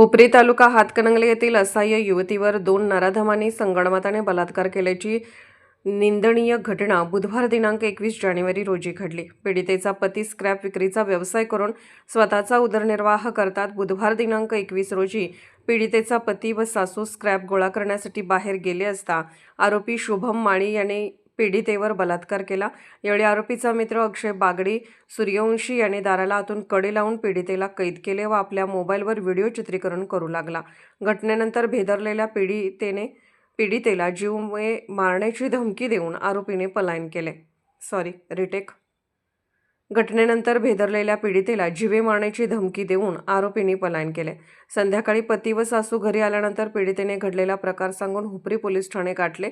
हुपरी तालुका हातकणंगले येथील असहाय्य युवतीवर दोन नराधमांनी संगणमताने बलात्कार केल्याची निंदनीय घटना बुधवार दिनांक एकवीस जानेवारी रोजी घडली. पीडितेचा पती स्क्रॅप विक्रीचा व्यवसाय करून स्वतःचा उदरनिर्वाह करतात. बुधवार दिनांक एकवीस रोजी पीडितेचा पती व सासू स्क्रॅप गोळा करण्यासाठी बाहेर गेले असता आरोपी शुभम माळी याने पीडितेवर बलात्कार केला. यावेळी आरोपीचा मित्र अक्षय बागडी सूर्यवंशी याने दाराला आतून कडी लावून पीडितेला कैद केले व आपल्या मोबाईलवर व्हिडिओ चित्रीकरण करू लागला. घटनेनंतर भेदरलेल्या पीडितेने पीडितेला जीवमुळे मारण्याची धमकी देऊन आरोपीने पलायन केले. Sorry retake. घटनेनंतर भेदरलेल्या पीडितेला जीवे मारण्याची धमकी देऊन आरोपींनी पलायन केले. संध्याकाळी पती व सासू घरी आल्यानंतर पीडितेने घडलेला प्रकार सांगून हुपरी पोलीस ठाणे गाठले.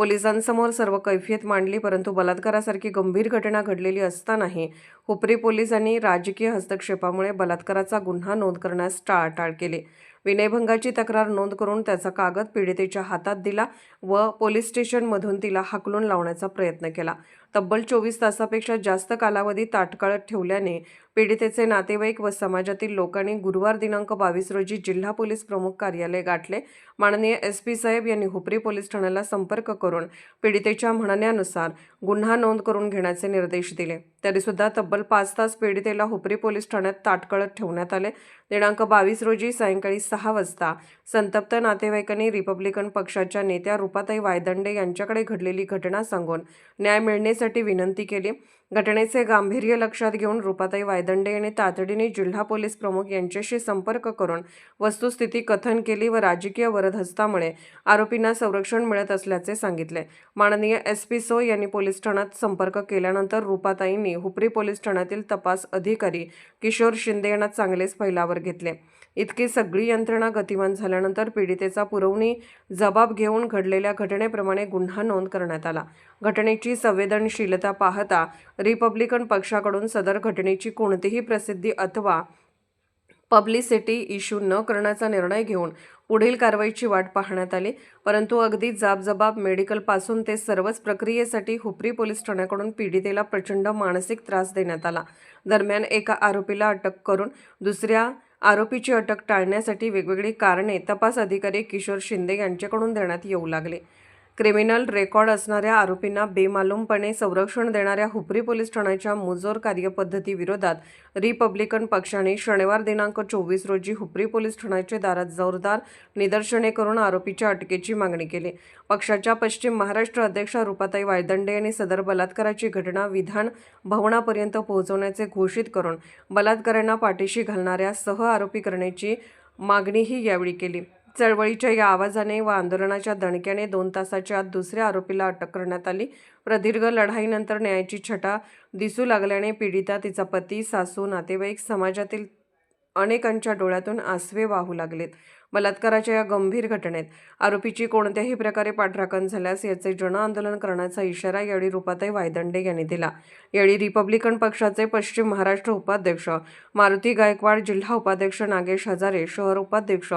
पोलिसांसमोर सर्व कैफियत मांडली परंतु बलात्कारासारखी गंभीर घटना घडलेली असतानाही हुपरी पोलिसांनी राजकीय हस्तक्षेपामुळे बलात्काराचा गुन्हा नोंद करण्यास टाळाटाळ केली. विनयभंगाची तक्रार नोंद करून त्याचा कागद पीडितेच्या हातात दिला व पोलीस स्टेशनमधून तिला हाकलून लावण्याचा प्रयत्न केला. तब्बल चोवीस तासापेक्षा जास्त कालावधी ताटकळत ठेवल्याने पीडितेचे नातेवाईक व समाजातील लोकांनी गुरुवार दिनांक बावीस रोजी जिल्हा पोलीस प्रमुख कार्यालय गाठले. माननीय एस पी साहेब यांनी हुपरी पोलीस ठाण्याला संपर्क करून पीडितेच्या म्हणण्यानुसार गुन्हा नोंद करून घेण्याचे निर्देश दिले. तरीसुद्धा तब्बल पाच तास पीडितेला हुपरी पोलीस ठाण्यात ताटकळत ठेवण्यात आले. दिनांक बावीस रोजी सायंकाळी सहा वाजता संतप्त नातेवाईकांनी रिपब्लिकन पक्षाच्या नेत्या रुपाताई वायदंडे यांच्याकडे घडलेली घटना सांगून न्याय मिळणे मिळण्यासाठी विनंती केली. घटनेचे गांभीर्य लक्षात घेऊन रुपाताई वायदंडे यांनी तातडीने जिल्हा पोलीस प्रमुख यांच्याशी संपर्क करून वस्तुस्थिती कथन केली व राजकीय वरदहस्तामुळे आरोपींना संरक्षण मिळत असल्याचे सांगितले. माननीय एस पी सो यांनी पोलीस ठाण्यात संपर्क केल्यानंतर रुपाताईंनी हुपरी पोलीस ठाण्यातील तपास अधिकारी किशोर शिंदे यांना चांगलेच फैलावर घेतले. इतकी सगळी यंत्रणा गतिमान झाल्यानंतर पीडितेचा पुरवणी जबाब घेऊन घडलेल्या घटनेप्रमाणे गुन्हा नोंद करण्यात आला. घटनेची संवेदनशीलता पाहता रिपब्लिकन पक्षाकडून सदर घटनेची कोणतीही प्रसिद्धी अथवा पब्लिसिटी इश्यू न करण्याचा निर्णय घेऊन पुढील कारवाईची वाट पाहण्यात आली. परंतु अगदी जाबजबाब मेडिकलपासून ते सर्वच प्रक्रियेसाठी हुपरी पोलीस ठाण्याकडून पीडितेला प्रचंड मानसिक त्रास देण्यात आला. दरम्यान एका आरोपीला अटक करून दुसऱ्या आरोपीची अटक टाळण्यासाठी वेगवेगळी कारणे तपास अधिकारी किशोर शिंदे यांच्याकडून देण्यात येऊ लागले. क्रिमिनल रेकॉर्ड असणाऱ्या आरोपींना बेमालूमपणे संरक्षण देणाऱ्या हुपरी पोलीस ठाण्याच्या मुजोर कार्यपद्धतीविरोधात रिपब्लिकन पक्षाने शनिवार दिनांक चोवीस रोजी हुपरी पोलीस ठाण्याच्या दारात जोरदार निदर्शने करून आरोपीच्या अटकेची मागणी केली. पक्षाच्या पश्चिम महाराष्ट्र अध्यक्षा रुपाताई वायदंडे यांनी सदर बलात्काराची घटना विधान भवनापर्यंत पोहोचवण्याचे घोषित करून बलात्कारांना पाठीशी घालणाऱ्या सह आरोपी करण्याची मागणीही यावेळी केली. चळवळीच्या या आवाजाने व आंदोलनाच्या दणक्याने दोन तासाच्या आत दुसऱ्या आरोपीला अटक करण्यात आली. प्रदीर्घ लढाईनंतर न्यायाची छटा दिसू लागल्याने पीडिता तिचा पती सासू नातेवाईक समाजातील अनेकांच्या डोळ्यातून आसवे वाहू लागलेत. बलात्काराच्या या गंभीर घटनेत आरोपीची कोणत्याही प्रकारे पाठराखण झाल्यास याचे जनआंदोलन करण्याचा इशारा यावेळी रुपाताई वायदंडे यांनी दिला. यावेळी रिपब्लिकन पक्षाचे पश्चिम महाराष्ट्र उपाध्यक्ष मारुती गायकवाड जिल्हा उपाध्यक्ष नागेश हजारे शहर उपाध्यक्ष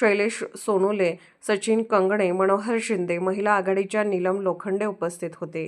शैलेश सोनोले सचिन कंगणे मनोहर शिंदे महिला आघाडीच्या नीलम लोखंडे उपस्थित होते.